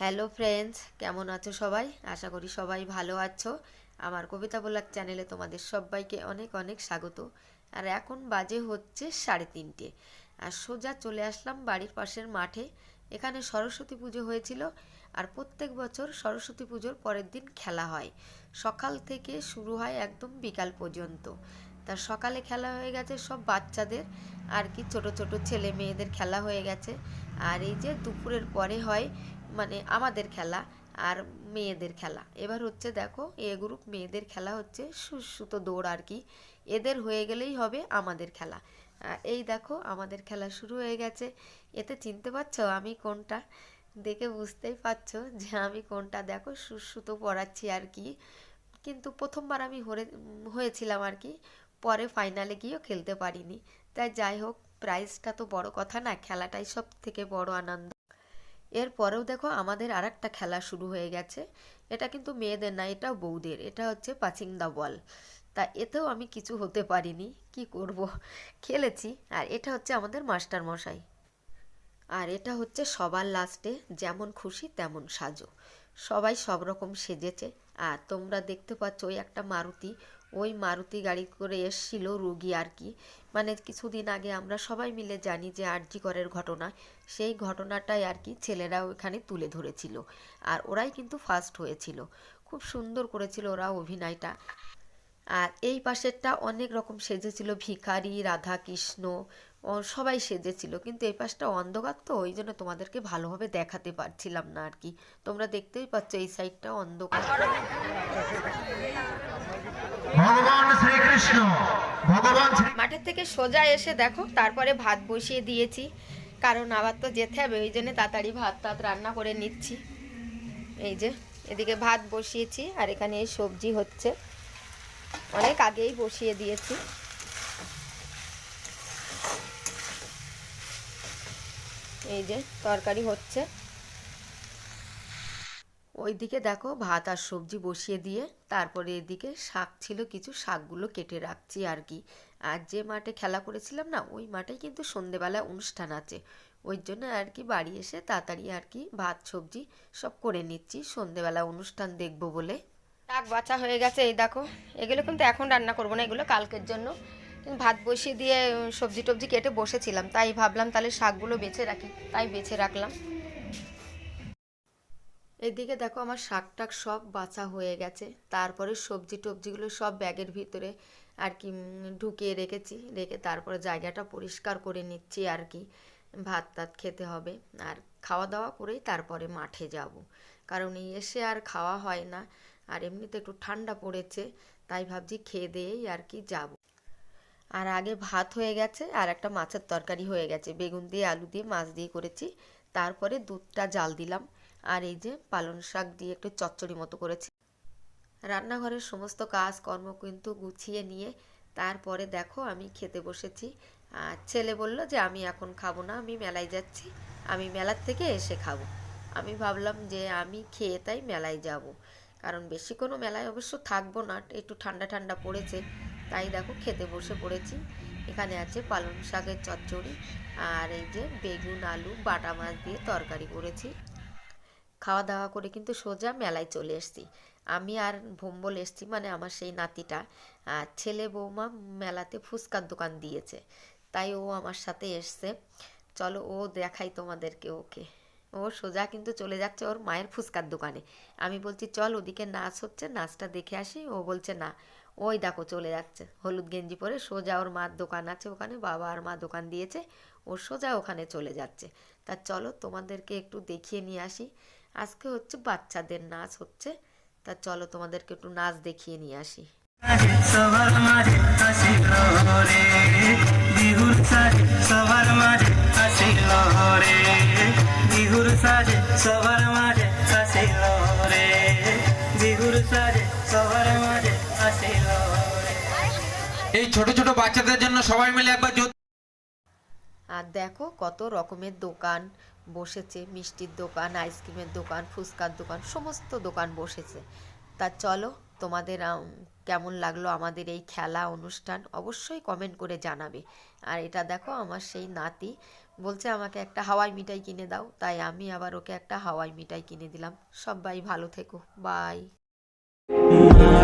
Hello friends কেমন আছো সবাই? আশা করি সবাই ভালো আছো। আমার কবিতা বলার চ্যানেলে তোমাদের সবাইকে অনেক অনেক স্বাগত। আর এখন বাজে হচ্ছে সাড়ে তিনটে। আর সোজা চলে আসলাম বাড়ির পাশের মাঠে। এখানে সরস্বতী পুজো হয়েছিল। আর প্রত্যেক বছর সরস্বতী পুজোর পরের দিন খেলা হয়। সকাল থেকে শুরু হয় একদম বিকাল পর্যন্ত। তা সকালে খেলা হয়ে গেছে সব বাচ্চাদের। আর কি ছোট ছোট ছেলে মেয়েদের খেলা হয়ে গেছে। আর এই যে দুপুরের পরে হয় মানে আমাদের খেলা আর মেয়েদের খেলা। এবার হচ্ছে দেখো, এ গ্রুপ মেয়েদের খেলা হচ্ছে সুসুতো দৌড় আর কি। এদের হয়ে গেলেই হবে আমাদের খেলা। এই দেখো আমাদের খেলা শুরু হয়ে গেছে। এতে চিনতে পারছ আমি কোনটা? দেখে বুঝতেই পারছ যে আমি কোনটা? দেখো সুসুতো পড়াচ্ছি আর কি। কিন্তু প্রথমবার আমি হরে হয়েছিলাম আর কি। পরে ফাইনালে গিয়েও খেলতে পারিনি। তাই যাই হোক প্রাইজটা তো বড় কথা না, খেলাটাই সব থেকে বড় আনন্দ। এরপরেও দেখো আমাদের আর একটা খেলা শুরু হয়ে গেছে। এটা কিন্তু মেয়েদের না, এটাও বউদের। এটা হচ্ছে পাচিং দা বল। তা এতেও আমি কিছু হতে পারিনি, কি করব? খেলেছি। আর এটা হচ্ছে আমাদের মাস্টার মশাই। আর এটা হচ্ছে সবার লাস্টে, যেমন খুশি তেমন সাজো। সবাই সব রকম সেজেছে। আর তোমরা দেখতে পাচ্ছ ওই একটা মারুতি ওই মারুতি গাড়ি করে এসছিল রুগী আর কি। মানে কিছুদিন আগে আমরা সবাই মিলে জানি যে আরজি করের ঘটনা। সেই ঘটনাটাই আর কি ছেলেরা ওখানে তুলে ধরেছিল। আর ওরাই কিন্তু ফার্স্ট হয়েছিল। খুব সুন্দর করেছিল ওরা অভিনয়টা। আর এই পাশেরটা অনেক রকম সেজেছিল ভিখারি রাধা কৃষ্ণ সবাই সেজেছিল কিন্তু এই পাশটা অন্ধকার তো ওই জন্য তোমাদেরকে ভালোভাবে দেখাতে পারছিলাম না আর কি তোমরা দেখতেই পাচ্ছ এই সাইডটা অন্ধকার। ভগবান শ্রীকৃষ্ণ ভগবান মাঠের থেকে সোজা এসে দেখো তারপরে ভাত বসিয়ে দিয়েছি। কারণ আবার তো যেতে হবে ওই জন্য তাড়াতাড়ি ভাত টাত রান্না করে নিচ্ছি। এই যে এদিকে ভাত বসিয়েছি আর এখানে এই সবজি হচ্ছে। অনেক আগেই বসিয়ে দিয়েছি। এই যে তরকারি হচ্ছে। ওইদিকে দেখো ভাত আর সবজি বসিয়ে দিয়ে, তারপরে এদিকে শাক ছিল, কিছু শাকগুলো কেটে রাখছি আর কি। আর যে মাঠে খেলা করেছিলাম না, ওই মাঠেই কিন্তু সন্ধেবেলা অনুষ্ঠান আছে। ওই জন্য আর কি বাড়ি এসে তাড়াতাড়ি আর কি ভাত, সবজি সব করে নিচ্ছি, সন্ধেবেলা অনুষ্ঠান দেখব বলে। শাক বাছা হয়ে গেছে, এই দেখো। এগুলো কিন্তু এখন রান্না করব না, এগুলো কালকের জন্য। ভাত বসিয়ে দিয়ে সবজি টবজি কেটে বসেছিলাম। তাই ভাবলাম তাহলে শাকগুলো বেছে রাখি। তাই বেছে রাখলাম। এদিকে দেখো আমার শাক টাক সব বাছা হয়ে গেছে। তারপরে সবজি টবজিগুলো সব ব্যাগের ভিতরে আর কি ঢুকিয়ে রেখেছি। রেখে তারপরে জায়গাটা পরিষ্কার করে নিচ্ছি আর কি। ভাত টাত খেতে হবে। আর খাওয়া দাওয়া করেই তারপরে মাঠে যাব। কারণ এই এসে আর খাওয়া হয় না। আর এমনিতে একটু ঠান্ডা পড়েছে। তাই ভাবছি খেয়ে দিয়েই আর কি যাব। আর আগে ভাত হয়ে গেছে আর একটা মাছের তরকারি হয়ে গেছে। বেগুন দিয়ে, আলু দিয়ে, মাছ দিয়ে করেছি। তারপরে দুধটা জাল দিলাম। আর এই যে পালং শাক দিয়ে একটু চচ্চড়ি মতো করেছি। রান্নাঘরের সমস্ত কাজ কর্ম কিন্তু গুছিয়ে নিয়ে তারপরে দেখো আমি খেতে বসেছি। আর ছেলে বলল যে, আমি এখন খাব না, আমি মেলায় যাচ্ছি। আমি মেলার থেকে এসে খাব। আমি ভাবলাম যে, আমি খেয়ে তাই মেলায় যাব। কারণ বেশি কোনো মেলায় অবশ্য থাকব না। একটু ঠান্ডা ঠান্ডা পড়েছে। তাই দেখো খেতে বসে পড়েছি। এখানে আছে পালং শাকের চচ্চড়ি আর এই যে বেগুন, আলু, বাটা মাছ দিয়ে তরকারি করেছি। খাওয়া দাওয়া করে কিন্তু সোজা মেলায় চলে এসেছি। আমি আর ভোম্বল এসেছি মানে আমার সেই নাতিটা। ছেলে বৌমা মেলাতে ফুচকার দোকান দিয়েছে। তাই ও আমার সাথে এসছে। চলো ও দেখাই তোমাদেরকে ওকে। ও সোজা কিন্তু চলে যাচ্ছে ওর মায়ের ফুচকার দোকানে। আমি বলছি, চল ওদিকে নাচ হচ্ছে, নাচটা দেখে আসি। ও বলছে, না। ওই দেখো চলে যাচ্ছে। হলুদ গেঞ্জি পরে সোজা ওর মার দোকান আছে ওখানে, বাবা আর মা দোকান দিয়েছে, ও সোজা ওখানে চলে যাচ্ছে। তা চলো তোমাদেরকে একটু দেখিয়ে নিয়ে আসি। আজকে হচ্ছে বাচ্চাদের নাচ হচ্ছে, তা চলো তোমাদেরকে একটু নাচ দেখিয়ে নিয়ে আসি। সবার মাঝে হাসিল রে বিহুর সাজে, সবার মাঝে সবার মাঝে এই ছোট ছোট বাচ্চাদের জন্য সবাই মিলে একবার আর দেখো কত রকমের দোকান বসেছে মিষ্টির দোকান আইসক্রিমের দোকান ফুচকার দোকান সমস্ত দোকান বসেছে। তা চলো তোমাদের কেমন লাগল আমাদের এই খেলা অনুষ্ঠান অবশ্যই কমেন্ট করে জানাবে। আর এটা দেখো আমার সেই নাতি বলছে আমাকে একটা হাওয়াই মিঠাই কিনে দাও তাই আমি আবার ওকে একটা হাওয়াই মিঠাই কিনে দিলাম। সবাই ভালো থেকো বাই